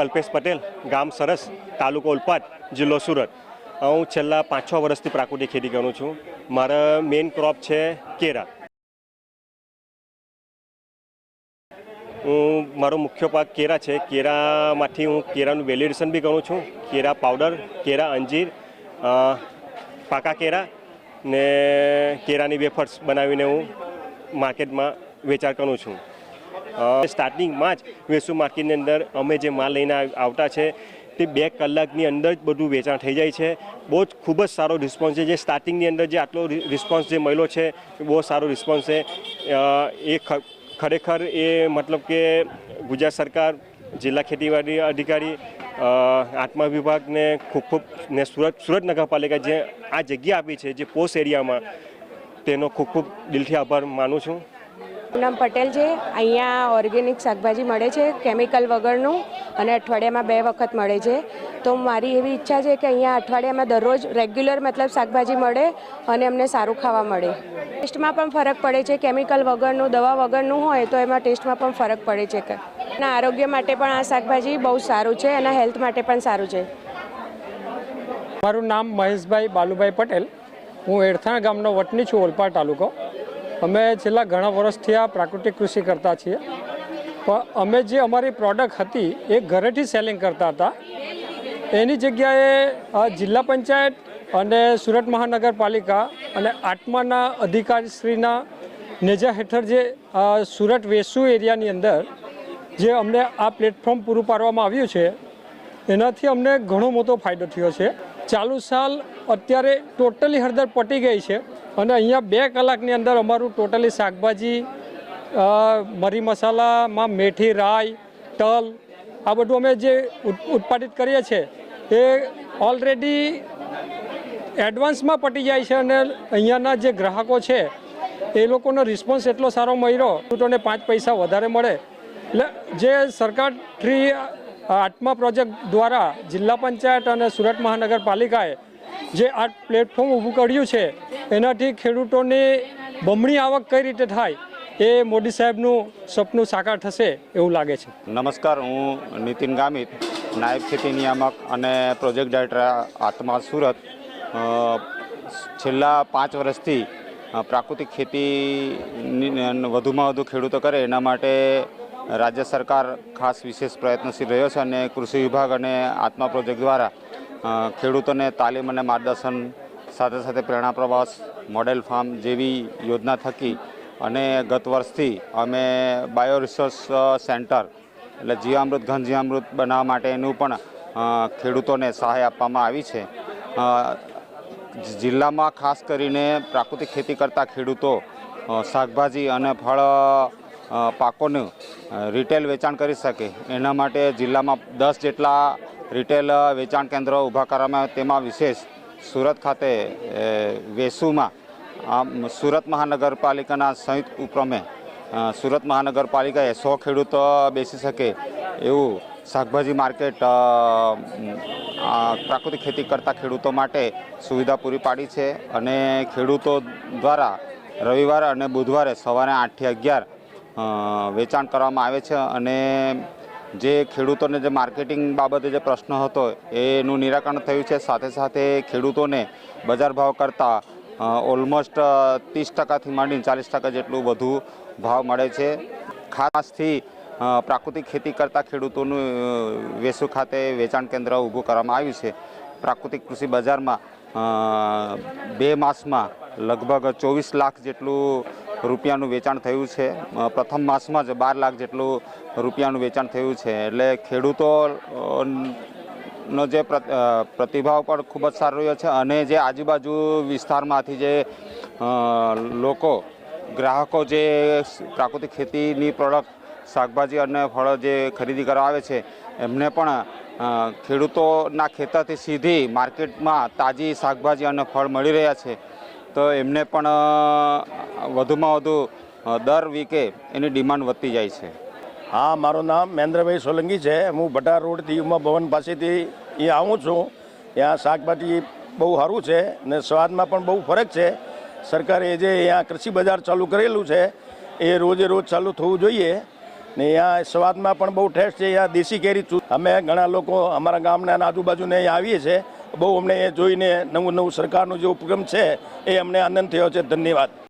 કલ્પેશ પટેલ, ગામ સરસ, તાલુકો ઉલપાટ જિલ્લો સુરત. હું છેલ્લા પાંચ છ વર્ષથી પ્રાકૃતિક ખેતી કરું છું. મારા મેઇન ક્રોપ છે કેરા. હું, મારો મુખ્ય પાક કેરા છે. કેરામાંથી હું કેરાનું વેલ્યુડેશન બી કરું છું. કેરા પાવડર, કેરા અંજીર પાકા કેરા ને કેરાની વેફર્સ બનાવીને હું માર્કેટમાં વેચાણ કરું છું. સ્ટાર્ટિંગમાં જ વેસુ માર્કેટની અંદર અમે જે માલ લઈને આવતા છે, તે બે કલાકની અંદર જ બધું વેચાણ થઈ જાય છે. બહુ જ ખૂબ જ સારો રિસ્પોન્સ છે. જે સ્ટાર્ટિંગની અંદર જે આટલો રિસ્પોન્સ જે મળ્યો છે બહુ સારો રિસ્પોન્સ છે. એ ખરેખર એ મતલબ કે ગુજરાત સરકાર, જિલ્લા ખેતીવાડી અધિકારી આત્મા વિભાગને ખૂબ ખૂબ ને સુરત સુરત નગરપાલિકા જે આ જગ્યા આપી છે, જે પોસ્ટ એરિયામાં, તેનો ખૂબ ખૂબ દિલથી આભાર માનું છું. પૂનમ પટેલ છે. અહીંયા ઓર્ગેનિક શાકભાજી મળે છે, કેમિકલ વગરનું, અને અઠવાડિયામાં બે વખત મળે છે. તો મારી એવી ઈચ્છા છે કે અહીંયા અઠવાડિયામાં દરરોજ રેગ્યુલર મતલબ શાકભાજી મળે અને અમને સારું ખાવા મળે. ટેસ્ટમાં પણ ફરક પડે છે, કેમિકલ વગરનું, દવા વગરનું હોય તો એમાં ટેસ્ટમાં પણ ફરક પડે છે કે. અને આરોગ્ય માટે પણ આ શાકભાજી બહુ સારું છે અને હેલ્થ માટે પણ સારું છે. મારું નામ મહેશભાઈ બાલુભાઈ પટેલ. હું એડથાણ ગામનો વતની છું, ઓલપાડ તાલુકો. અમે છેલ્લા ઘણા વર્ષથી આ પ્રાકૃતિક કૃષિ કરતા છીએ. પણ અમે જે અમારી પ્રોડક્ટ હતી એ ઘરેથી સેલિંગ કરતા હતા. એની જગ્યાએ જિલ્લા પંચાયત અને સુરત મહાનગરપાલિકા અને આત્માના અધિકારીશ્રીના નેજા હેઠળ જે સુરત વેસુ એરિયાની અંદર જે અમને આ પ્લેટફોર્મ પૂરું પાડવામાં આવ્યું છે, એનાથી અમને ઘણો મોટો ફાયદો થયો છે. ચાલુ સાલ અત્યારે ટોટલી હળદર પટી ગઈ છે. અને અહીંયા બે કલાકની અંદર અમારું ટોટલી શાકભાજી મરી મસાલામાં મેથી, રાઈ, તલ, આ બધું અમે જે ઉત્પાદિત કરીએ છીએ એ ઓલરેડી એડવાન્સમાં પટી જાય છે અને અહીંયાના જે ગ્રાહકો છે એ લોકોનો રિસ્પોન્સ એટલો સારો મળ્યો. તો પાંચ પૈસા વધારે મળે. એટલે જે સરકારશ્રી આત્મા પ્રોજેક્ટ દ્વારા જિલ્લા પંચાયત અને સુરત મહાનગરપાલિકાએ જે આ પ્લેટફોર્મ ઊભું કર્યું છે, એનાથી ખેડૂતોની બમણી આવક કઈ રીતે થાય એ મોદી સાહેબનું સપનું સાકાર થશે એવું લાગે છે. નમસ્કાર, હું નીતિન ગામિત, નાયબ ખેતી નિયામક અને પ્રોજેક્ટ ડાયરેક્ટર આત્મા સુરત. છેલ્લા પાંચ વર્ષથી પ્રાકૃતિક ખેતી વધુમાં વધુ ખેડૂતો કરે એના માટે રાજ્ય સરકાર ખાસ વિશેષ પ્રયત્નશીલ રહ્યો છે અને કૃષિ વિભાગ અને આત્મા પ્રોજેક્ટ દ્વારા ખેડૂતોને તાલીમ અને માર્ગદર્શન, સાથે સાથે પ્રેરણા પ્રવાસ, મોડેલ ફાર્મ જેવી યોજના થકી અને ગત વર્ષથી અમે બાયો રિસોર્સ સેન્ટર એટલે જીવામૃત, ઘન જીવામૃત બનાવવા માટેનું પણ ખેડૂતોને સહાય આપવામાં આવી છે. જિલ્લામાં ખાસ કરીને પ્રાકૃતિક ખેતી કરતા ખેડૂતો શાકભાજી અને ફળ પાકોનું રિટેલ વેચાણ કરી શકે. એના માટે જિલ્લામાં દસ જેટલા રિટેલ વેચાણ કેન્દ્રો ઊભા કરવામાં તેમાં વિશેષ સુરત ખાતે વેસુમાં સુરત મહાનગરપાલિકાના સંયુક્ત ઉપક્રમે સુરત મહાનગરપાલિકાએ સો ખેડૂતો બેસી શકે એવું શાકભાજી માર્કેટ પ્રાકૃતિક ખેતી કરતા ખેડૂતો માટે સુવિધા પૂરી પાડી છે. અને ખેડૂતો દ્વારા રવિવારે અને બુધવારે સવારે આઠથી અગિયાર વેચાણ કરવામાં આવે છે અને જે ખેડૂતોને જે માર્કેટિંગ બાબતે જે પ્રશ્ન હતો એનું નિરાકરણ થયું છે. સાથે સાથે ખેડૂતોને બજાર ભાવ કરતાં ઓલમોસ્ટ ત્રીસ ટકાથી માંડીને ચાલીસ ટકા જેટલું વધુ ભાવ મળે છે. ખાસથી પ્રાકૃતિક ખેતી કરતા ખેડૂતોનું વેસુ ખાતે વેચાણ કેન્દ્ર ઊભું કરવામાં આવ્યું છે. પ્રાકૃતિક કૃષિ બજારમાં બે માસમાં લગભગ ચોવીસ લાખ જેટલું રૂપિયાનું વેચાણ થયું છે. પ્રથમ માસમાં જ બાર લાખ જેટલું રૂપિયાનું વેચાણ થયું છે. એટલે ખેડૂતોનો જે પ્રતિભાવ પણ ખૂબ જ સારો રહ્યો છે અને જે આજુબાજુ વિસ્તારમાંથી જે લોકો, ગ્રાહકો જે પ્રાકૃતિક ખેતીની પ્રોડક્ટ, શાકભાજી અને ફળો જે ખરીદી કરવા આવે છે, એમને પણ ખેડૂતોના ખેતરથી સીધી માર્કેટમાં તાજી શાકભાજી અને ફળ મળી રહ્યા છે. તો એમને પણ વધુમાં વધુ દર વીકે એની ડિમાન્ડ વધતી જાય છે. હા, મારું નામ મહેન્દ્રભાઈ સોલંકી છે. હું ભટા રોડથી ઉમા ભવન પાસેથી એ આવું છું. ત્યાં શાકભાજી બહુ સારું છે ને સ્વાદમાં પણ બહુ ફરક છે. સરકારે જે અહીંયા કૃષિ બજાર ચાલુ કરેલું છે, એ રોજે રોજ ચાલુ થવું જોઈએ. ને અહીંયા સ્વાદમાં પણ બહુ ટેસ્ટ છે. અહીંયા દેશી કેરી અમે ઘણા લોકો અમારા ગામના આજુબાજુને અહીંયા આવીએ છીએ. બહુ અમને એ જોઈને નવું નવું સરકારનો જે ઉપક્રમ છે, એ અમને આનંદ થયો છે. ધન્યવાદ.